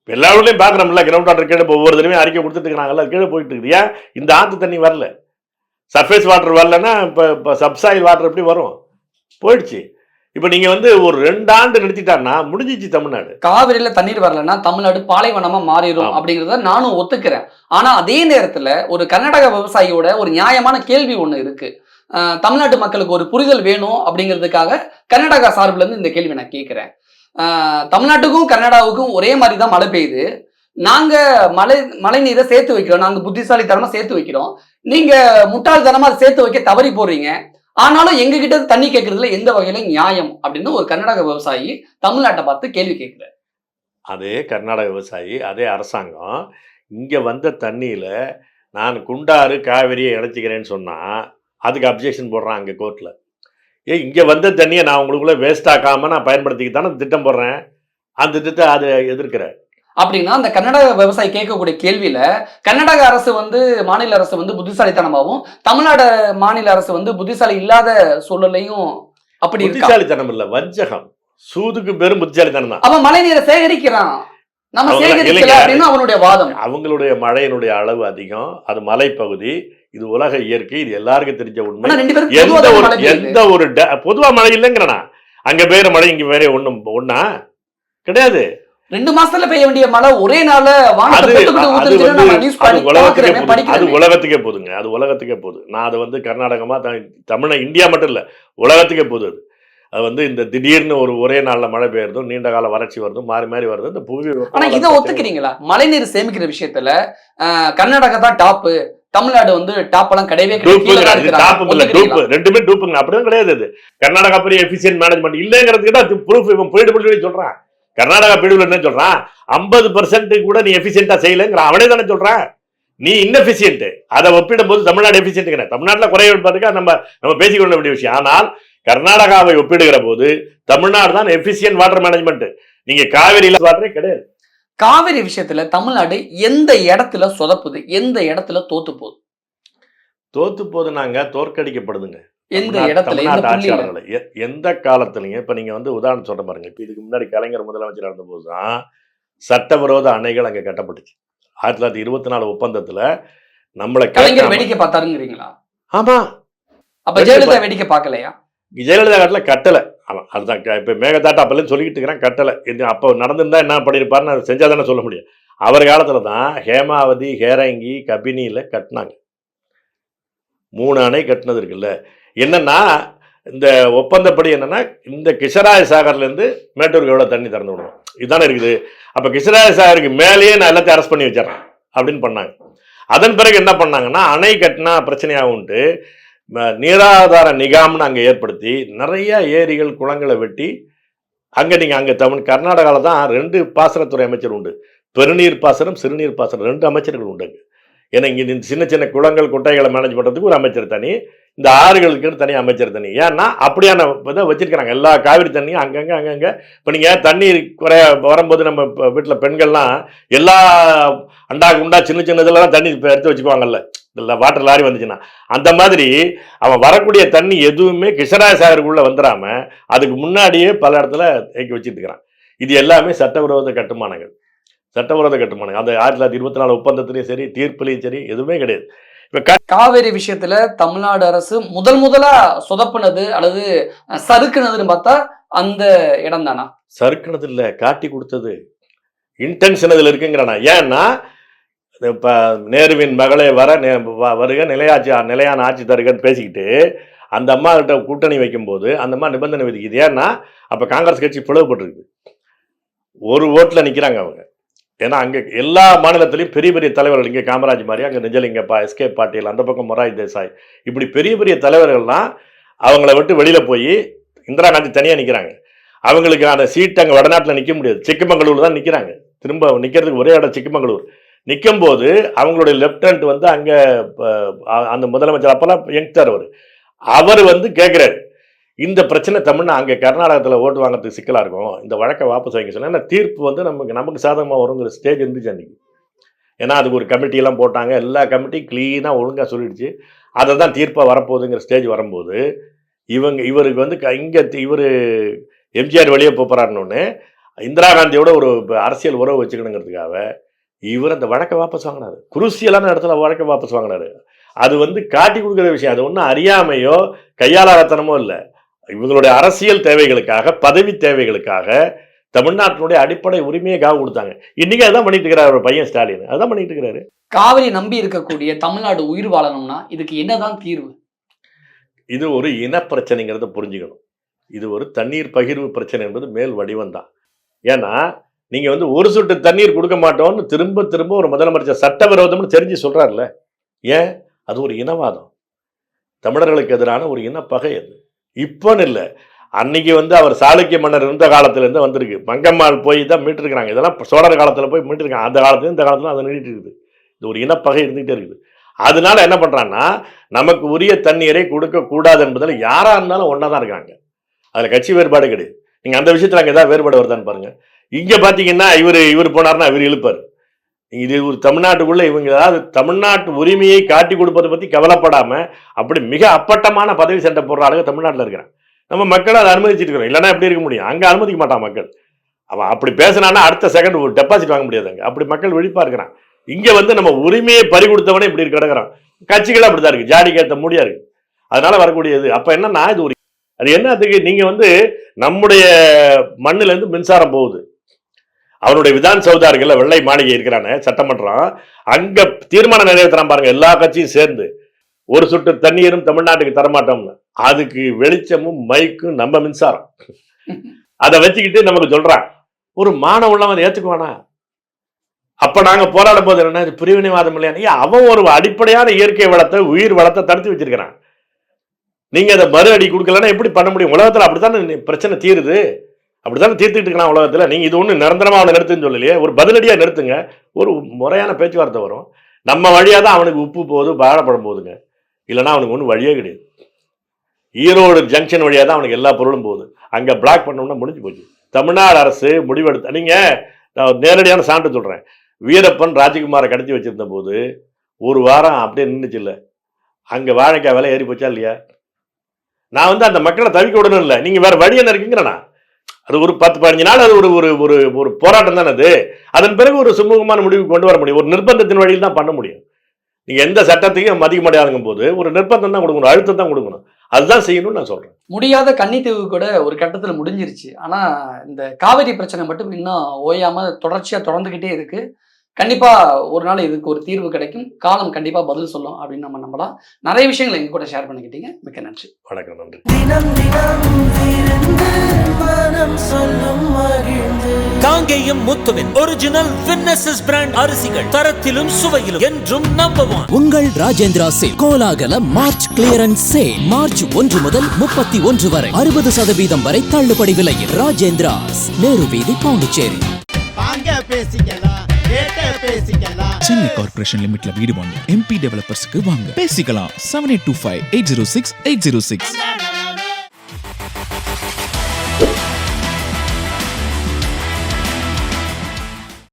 இப்ப எல்லா ஊர்லயும் பாக்குறோம்ல கிரவுண்ட் வாட்டர் கீழே இப்போ ஒவ்வொரு தடவையும் அறிக்கை கொடுத்துட்டு இருக்காங்கல்ல கீழே போயிட்டு இருக்குது. ஏன்? இந்த ஆத்து தண்ணி வரல. சர்ஃபேஸ் வாட்டர் வரலன்னா இப்போ இப்போ சப்சாயில் வாட்டர் எப்படி வரும்? போயிடுச்சு. இப்போ நீங்க வந்து ஒரு ரெண்டு ஆண்டு நிறுத்திட்டான்னா முடிஞ்சிச்சு தமிழ்நாடு. காவிரியில தண்ணீர் வரலன்னா தமிழ்நாடு பாலைவனமா மாறிடும். அப்படிங்கறத நானும் ஒத்துக்கிறேன். ஆனா அதே நேரத்துல ஒரு கர்நாடக விவசாயியோட ஒரு நியாயமான கேள்வி ஒண்ணு இருக்கு. அஹ், தமிழ்நாட்டு மக்களுக்கு ஒரு புரிதல் வேணும் அப்படிங்கிறதுக்காக கர்நாடகா சார்புல இருந்து இந்த கேள்வி நான் கேட்கிறேன். தமிழ்நாட்டுக்கும் கர்நாடகாவுக்கும் ஒரே மாதிரி தான் மழை பெய்யுது. நாங்க மழை மழை நீரை சேர்த்து வைக்கிறோம். நாங்க புத்திசாலித்தனமா சேர்த்து வைக்கிறோம். நீங்க முட்டாள்தனமா அதை சேர்த்து வைக்க தவறி போடுறீங்க ஆனாலும் எங்க கிட்ட தண்ணி கேட்கறதுல எந்த வகையில நியாயம் அப்படின்னு ஒரு கர்நாடக விவசாயி தமிழ்நாட்டை பார்த்து கேள்வி கேட்கிறார். அதே கர்நாடக விவசாயி அதே அரசாங்கம் இங்க வந்த தண்ணியில நான் குண்டாறு காவிரியை இணைச்சிக்கிறேன்னு சொன்னா அதுக்கு அப்ஜெக்ஷன் போடுறான் அங்க கோர்ட்ல ஏ இங்க வந்த தண்ணியை நான் உங்களுக்குள்ள வேஸ்ட் ஆக்காம நான் பயன்படுத்திக்க தானே திட்டம் போடுறேன். அந்த திட்டத்தை அதை எதிர்க்கிற. அப்படின்னா அந்த கர்நாடக விவசாயி கேட்கக்கூடிய கேள்வியில கர்நாடக அரசு வந்து மாநில அரசு வந்து புத்திசாலித்தனமாகவும் தமிழ்நாடு மாநில அரசு வந்து புத்திசாலி இல்லாத சூழலையும் அப்படி புத்திசாலித்தனம் இல்ல வஞ்சகம். சூதுக்கு பெரும் புத்திசாலித்தனம் தான். அவன் மழை நீரை சேகரிக்கிறான். நம்ம சேகரிக்கல. அப்படின்னு அவனுடைய வாதம். அவங்களுடைய மழையினுடைய அளவு அதிகம். அது மலைப்பகுதி. இது உலக இயற்கை இது எல்லாருக்கும் தெரிஞ்ச உண்மை. எந்த ஒரு. எந்த ஒரு பொதுவா மழை இல்லைங்கிறனா அங்க பெய்யுற மழை இங்க வேற ஒண்ணும் ஒண்ணா? கிடையாது. ரெண்டு மாசத்துல பெய்ய வேண்டிய மழை ஒரே நாள்ல அது உலகத்துக்கே போகுது. அது. உலகத்துக்கே போகுது நான் அதை வந்து கர்நாடகமா தமிழ இந்தியா மட்டும் இல்ல உலகத்துக்கே போகுது அது. அது வந்து இந்த திடீர்னு ஒரு ஒரே நாள்ல மழை பெய்யறதும் நீண்ட கால வறட்சி வருதும் மாறி மாறி வருது இந்த புவி ஆனா வெப்பமண்டல இதை ஒத்துக்கிறீங்களா? மழைநீர் சேமிக்கிற விஷயத்துல கர்நாடகா தான் டாப் தமிழ்நாடு வந்து டாப் எல்லாம் கிடையவே ரெண்டுமே டூப்புங்க அப்படிதான் கிடையாது இது கர்நாடகா பெரிய எஃபிஷியன்ட் மேனேஜ்மெண்ட் இல்லங்கிறதுக்கு தான் ப்ரூஃப் இவன் போயிட்டு சொல்றான். கர்நாடகா பீடுல என்ன சொல்றான்? ஐம்பது பர்சன்ட் கூட நீ எஃபிஷியன்டா செய்யலங்கிற அவனே தானே சொல்றான். நீ இன்னெஃபிஷியன்ட் அதை ஒப்பிடும் போது தமிழ்நாடு எஃபிஷியன்ட் கிடையாது தமிழ்நாட்டுல குறைய வைப்பதுக்கு நம்ம நம்ம பேசிக்கொள்ள வேண்டிய விஷயம். ஆனால் கர்நாடகாவை ஒப்பிடுகிற போது தமிழ்நாடு தான் எஃபிஷியன்ட் வாட்டர் மேனேஜ்மெண்ட் நீங்க காவிரியில வாட்டரே கிடையாது. காவிரி விஷயத்துல தமிழ்நாடு எந்த இடத்துல சொதப்புது? எந்த இடத்துல தோத்து போகுது தோத்து போது நாங்க தோற்கடிக்கப்படுதுங்க எந்த இடத்துல எந்த காலத்துலயும் இப்ப நீங்க வந்து உதாரணம் சொல்ற பாருங்க. இப்ப இதுக்கு முன்னாடி கலைஞர் முதலமைச்சர் இருந்த போதுதான் சட்டவிரோத அணைகள் அங்க கட்டப்பட்டுச்சு. ஆயிரத்தி தொள்ளாயிரத்தி இருபத்தி நாலு ஒப்பந்தத்துல நம்மளை கலைஞர் வேடிக்கை பார்த்தாருங்கிறீங்களா? ஆமா. அப்ப ஜெயலலிதா வேடிக்கை பார்க்கலையா? ஜெயலலிதா காலத்துல கட்டல. ஆமாம் அதுதான். இப்போ மேகதாட்டா மேகதாட்டு சொல்லிக்கிட்டு இருக்கிறேன் கட்டலை. இது அப்போ நடந்திருந்தா என்ன பண்ணிருப்பாருன்னு அதை செஞ்சா தானே சொல்ல முடியும். அவர் காலத்துல தான் ஹேமாவதி ஹேரங்கி கபினியில் கட்டினாங்க. மூணு அணை கட்டினது இருக்குல்ல. என்னன்னா இந்த ஒப்பந்தப்படி என்னன்னா இந்த கிஷராய சாகர்ல இருந்து மேட்டூருக்கு எவ்வளவு தண்ணி திறந்து விடணும்? இதுதானே இருக்குது. அப்போ கிஷராய சாகருக்கு மேலேயே நான் எல்லாத்தையும் அரெஸ்ட் பண்ணி வச்சிடறேன் அப்படின்னு பண்ணாங்க. அதன் பிறகு என்ன பண்ணாங்கன்னா அணை கட்டினா பிரச்சனையாகும்ட்டு நீராதார நிகாம்னு அங்கே ஏற்படுத்தி நிறைய ஏரிகள் குளங்களை வெட்டி அங்கே நீங்கள் அங்கே தமிழ் கர்நாடகாவில் தான் ரெண்டு பாசனத்துறை அமைச்சர் உண்டு. பெருநீர் பாசனம் சிறுநீர் பாசனம் ரெண்டு அமைச்சர்கள் உண்டு அங்கே ஏன்னா இங்கே இந்த சின்ன சின்ன குளங்கள் குட்டைகளை மேனேஜ் பண்ணுறதுக்கு ஒரு அமைச்சர் தனி இந்த ஆறுகளுக்கு தனி அமைச்சர் தனி. ஏன்னா அப்படியான இதை வச்சிருக்கிறாங்க. எல்லா காவிரி தண்ணியும் அங்கங்கே அங்கங்கே. இப்போ நீங்கள் தண்ணீர் குறைய வரும்போது நம்ம வீட்டில் பெண்கள்லாம் எல்லா அண்டா குண்டா சின்ன சின்ன இதெல்லாம் தண்ணி எடுத்து வச்சுக்குவாங்கல்ல. வாட்டர் லாரி வந்துச்சுன்னா அந்த மாதிரி அவன் வரக்கூடிய தண்ணி எதுவுமே கிருஷ்ணராய சாகருக்குள்ள வந்துடாம அதுக்கு முன்னாடியே பல இடத்துல தேக்கி வச்சுட்டு இருக்கிறான் இது எல்லாமே சட்டவிரோத கட்டுமானங்கள். சட்டவிரோத கட்டுமானங்கள். அந்த ஆயிரத்தி தொள்ளாயிரத்தி இருபத்தி நாலு ஒப்பந்தத்திலையும் சரி தீர்ப்புலையும் சரி எதுவுமே கிடையாது. இப்ப காவேரி விஷயத்துல தமிழ்நாடு அரசு முதல் முதலா சொதப்புனது அல்லது சறுக்குனதுன்னு பார்த்தா அந்த இடம் தானா சறுக்குனது இல்லை காட்டி கொடுத்தது. இன்டென்ஷன் அதில் இருக்குங்கிறனா. ஏன்னா இப்போ நேருவின் மகளே வர நே- வ- வருக நிலையாட்சி நிலையான ஆட்சி தருகன்னு பேசிக்கிட்டு அந்த அம்மா கிட்ட கூட்டணி வைக்கும்போது அந்த அம்மா நிபந்தனை விதிக்குது. ஏன்னா அப்போ காங்கிரஸ் கட்சி பிளவுபட்டுருக்குது ஒரு ஓட்டில் நிற்கிறாங்க அவங்க. ஏன்னா அங்கே எல்லா மாநிலத்திலையும் பெரிய பெரிய தலைவர்கள் இங்கே காமராஜ் மாதிரி அங்கே நிஜலிங்கப்பா எஸ்கே பாட்டீல் அந்த பக்கம் மொராய் தேசாய் இப்படி பெரிய பெரிய தலைவர்கள்லாம் அவங்கள விட்டு வெளியில் போய் இந்திரா காந்தி தனியாக நிற்கிறாங்க அவங்களுக்கான சீட் அங்கே வடநாட்டில் நிற்க முடியாது. சிக்கமங்களூர் தான் நிற்கிறாங்க திரும்ப நிற்கிறதுக்கு ஒரே இடம் சிக்கமங்களூர் நிற்கும்போது அவங்களுடைய லெப்டினன்ட் வந்து அங்கே அந்த முதலமைச்சர் அப்போல்லாம் யங்ஸ்டர் அவர். அவர் வந்து கேட்குறாரு இந்த பிரச்சனை தமிழ்னா அங்கே கர்நாடகத்தில் ஓட்டு வாங்குறதுக்கு சிக்கலாக இருக்கும். இந்த வழக்கை வாபஸ் வாங்கி சொன்னால் ஏன்னா தீர்ப்பு வந்து நமக்கு நமக்கு சாதகமாக வருங்கிற ஸ்டேஜ் இருந்துச்சு அன்றைக்கி ஏன்னா அதுக்கு ஒரு கமிட்டியெல்லாம் போட்டாங்க. எல்லா கமிட்டியும் க்ளீனாக ஒழுங்காக சொல்லிடுச்சு. அதை தான் தீர்ப்பாக வரப்போகுதுங்கிற ஸ்டேஜ் வரும்போது இவங்க இவருக்கு வந்து இங்கே இவர் எம்ஜிஆர் வெளியே போகிறாருன்னு இந்திரா காந்தியோட ஒரு அரசியல் உறவு வச்சுக்கணுங்கிறதுக்காக இவர் அந்த வழக்கை வாபஸ் வாங்கினாரு. குருசியலான இடத்துல வழக்கை வாபஸ் வாங்கினாரு. அது வந்து காட்டி கொடுக்குற விஷயம். அது ஒன்றும் அறியாமையோ கையாளாரத்தனமோ இல்லை. இவங்களுடைய அரசியல் தேவைகளுக்காக பதவி தேவைகளுக்காக தமிழ்நாட்டினுடைய அடிப்படை உரிமையை காவு கொடுத்தாங்க. இன்னைக்கு அதான் பண்ணிட்டு இருக்கிறார் பையன் ஸ்டாலின். அதான் பண்ணிட்டு இருக்கிறாரு. காவிரி நம்பி இருக்கக்கூடிய தமிழ்நாடு உயிர் வாழணும்னா இதுக்கு என்னதான் தீர்வு? இது ஒரு இன பிரச்சனைங்கிறத புரிஞ்சுக்கணும். இது ஒரு தண்ணீர் பகிர்வு பிரச்சனை என்பது மேல் வடிவம் தான் ஏன்னா நீங்க வந்து ஒரு சொட்டு தண்ணீர் கொடுக்க மாட்டோம்னு திரும்ப திரும்ப ஒரு முதலமைச்சர் சட்டவிரோதம்னு தெரிஞ்சு சொல்றாருல்ல. ஏன்? அது ஒரு இனவாதம். தமிழர்களுக்கு எதிரான ஒரு இனப்பகை அது. இப்போன்னு இல்லை. அன்னைக்கு வந்து அவர் சாளுக்கிய மன்னர் இருந்த காலத்துலேருந்து வந்திருக்கு. மங்கம்மாள் போய் தான் மீட்டிருக்கிறாங்க. இதெல்லாம் சோழர் காலத்தில் போய் மீட்டிருக்காங்க. அந்த காலத்துல இந்த காலத்துல அதை நீடிட்டு இருக்குது. இது ஒரு இனப்பகை இருந்துகிட்டே இருக்குது. அதனால என்ன பண்ணுறான்னா நமக்கு உரிய தண்ணீரை கொடுக்கக்கூடாது என்பதில் யாராக இருந்தாலும் ஒன்றா தான் இருக்காங்க. அதில் கட்சி வேறுபாடு கிடையாது. நீங்கள் அந்த விஷயத்தில் அங்கே ஏதாவது வேறுபாடு வருதான்னு பாருங்கள் இங்க பாத்தீங்கன்னா இவர் இவர் போனார்னா இவர் இழுப்பார். இது ஒரு தமிழ்நாட்டுக்குள்ள இவங்க ஏதாவது தமிழ்நாட்டு உரிமையை காட்டி கொடுப்பதை பத்தி கவலைப்படாம அப்படி மிக அப்பட்டமான பதவி சண்டை போடுற ஆளுங்க தமிழ்நாட்டில் இருக்கிறான் நம்ம மக்கள் அதை அனுமதிச்சுட்டு இருக்கிறோம். இல்லைன்னா எப்படி இருக்க முடியும்? அங்கே அனுமதிக்க மாட்டான் மக்கள். அவன் அப்படி பேசினான்னா அடுத்த செகண்ட் ஒரு டெபாசிட் வாங்க முடியாது அங்கே. அப்படி மக்கள் விழிப்பா இருக்கிறான் இங்க வந்து நம்ம உரிமையை பறி கொடுத்தவனே இப்படி கிடக்குறான். கட்சிகள் அப்படிதான் இருக்கு. ஜாடி கேட்ட முடியா இருக்கு. அதனால வரக்கூடியது. அப்ப என்னன்னா இது ஒரு அது என்னத்துக்கு நீங்க வந்து நம்முடைய மண்ணிலேருந்து மின்சாரம் போகுது. அவனுடைய விதான் சௌதா இருக்குல்ல வெள்ளை மாளிகை இருக்கிறானே சட்டமன்றம். அங்க தீர்மானம் நிறைவேற்றுறான் பாருங்க எல்லா கட்சியும் சேர்ந்து. ஒரு சொட்டு தண்ணீரும் தமிழ்நாட்டுக்கு தரமாட்டோம்னு. அதுக்கு வெளிச்சமும் மைக்கும் நம்ம மின்சாரம். அதை வச்சுக்கிட்டு நமக்கு சொல்றான் ஒரு மான உள்ளவன் ஏத்துக்குவானா? அப்ப நாங்க போராடும் போது என்ன இது பிரிவினைவாதம் இல்லையா? அவன் ஒரு அடிப்படையான இயற்கை வளத்தை உயிர் வளத்தை தடுத்து வச்சிருக்கிறான். நீங்க அதை மறு அடி கொடுக்கலன்னா எப்படி பண்ண முடியும்? உலகத்துல அப்படித்தானே பிரச்சனை தீருது? அப்படித்தானே தீர்த்துட்டு இருக்கலாம் உலகத்தில். நீங்கள் இது ஒன்று நிரந்தரமாக அவனை நிறுத்துன்னு சொல்லலையே. ஒரு பதிலடியாக நிறுத்துங்க. ஒரு முறையான பேச்சுவார்த்தை வரும். நம்ம வழியாக தான் அவனுக்கு உப்பு போகுது வாழைப்பழம் போகுதுங்க. இல்லைன்னா அவனுக்கு ஒன்றும் வழியே கிடையாது. ஈரோடு ஜங்ஷன் வழியாக தான் அவனுக்கு எல்லா பொருளும் போகுது. அங்கே பிளாக் பண்ணோம்னா முடிஞ்சு போச்சு. தமிழ்நாடு அரசு முடிவெடுத்த நீங்கள் நான் நேரடியான சான்று சொல்கிறேன் வீரப்பன் ராஜகுமாரை கடத்தி வச்சுருந்த போது ஒரு வாரம் அப்படியே நின்றுச்சு இல்லை. அங்கே வாழைக்காய் விலை ஏறி போச்சா இல்லையா? நான் வந்து அந்த மக்களை தவிக்க விடணும் இல்லை. நீங்கள் வேறு வழி என்ன இருக்குங்கிறண்ணா அது ஒரு பத்து பதினஞ்சு நாள் அது ஒரு ஒரு ஒரு ஒரு போராட்டம் தானே அது. அதன் பிறகு ஒரு சுமூகமான முடிவுக்கு கொண்டு வர முடியும். ஒரு நிர்பந்தத்தின் வழியில் தான் பண்ண முடியும். நீங்கள் எந்த சட்டத்தையும் மதிக்க முடியாதுங்கும் போது ஒரு நிர்பந்தம் தான் கொடுக்கணும் அழுத்தம் தான் கொடுக்கணும். அதுதான் செய்யணும்னு நான் சொல்கிறேன் முடியாத கன்னித்தீவு கூட ஒரு கட்டத்தில் முடிஞ்சிருச்சு. ஆனால் இந்த காவிரி பிரச்சனை மட்டும் இன்னும் ஓயாமல் தொடர்ச்சியாக தொடர்ந்துக்கிட்டே இருக்குது கண்டிப்பா ஒரு நாள் இதுக்கு ஒரு தீர்வு கிடைக்கும். காலம் கண்டிப்பா பதில் சொல்லும் அப்படின்னு நம்ம நம்பலாம். நிறைய விஷயங்களை எங்க கூட ஷேர் பண்ணிக்கிட்டீங்க. மிக்க நன்றி. வணக்கம் நன்றி. காங்கேயம் முத்துவின் ஒரிஜினல் வின்னசஸ் பிராண்ட் அரிசிகள் தரத்திலும் சுவையிலும் என்றும் நம்பர் ஒன் உங்கள் ராஜேந்திரா சேல் கோலாகல மார்ச் கிளியரன்ஸ் சேல் மார்ச் ஒன்று முதல் முப்பத்தி ஒன்று வரை அறுபது சதவீதம் வரை தள்ளுபடி விலையில் ராஜேந்திராஸ் நேரு வீதி பாண்டிச்சேரி பேசிக்கலாம். சென்னை கார்பரேஷன் லிமிட்ல வீடு வாங்க எம்பி டெவலப்பர்ஸ்க்கு வாங்க. பேசிக்கலாம். Seven eight two five eight zero six eight zero six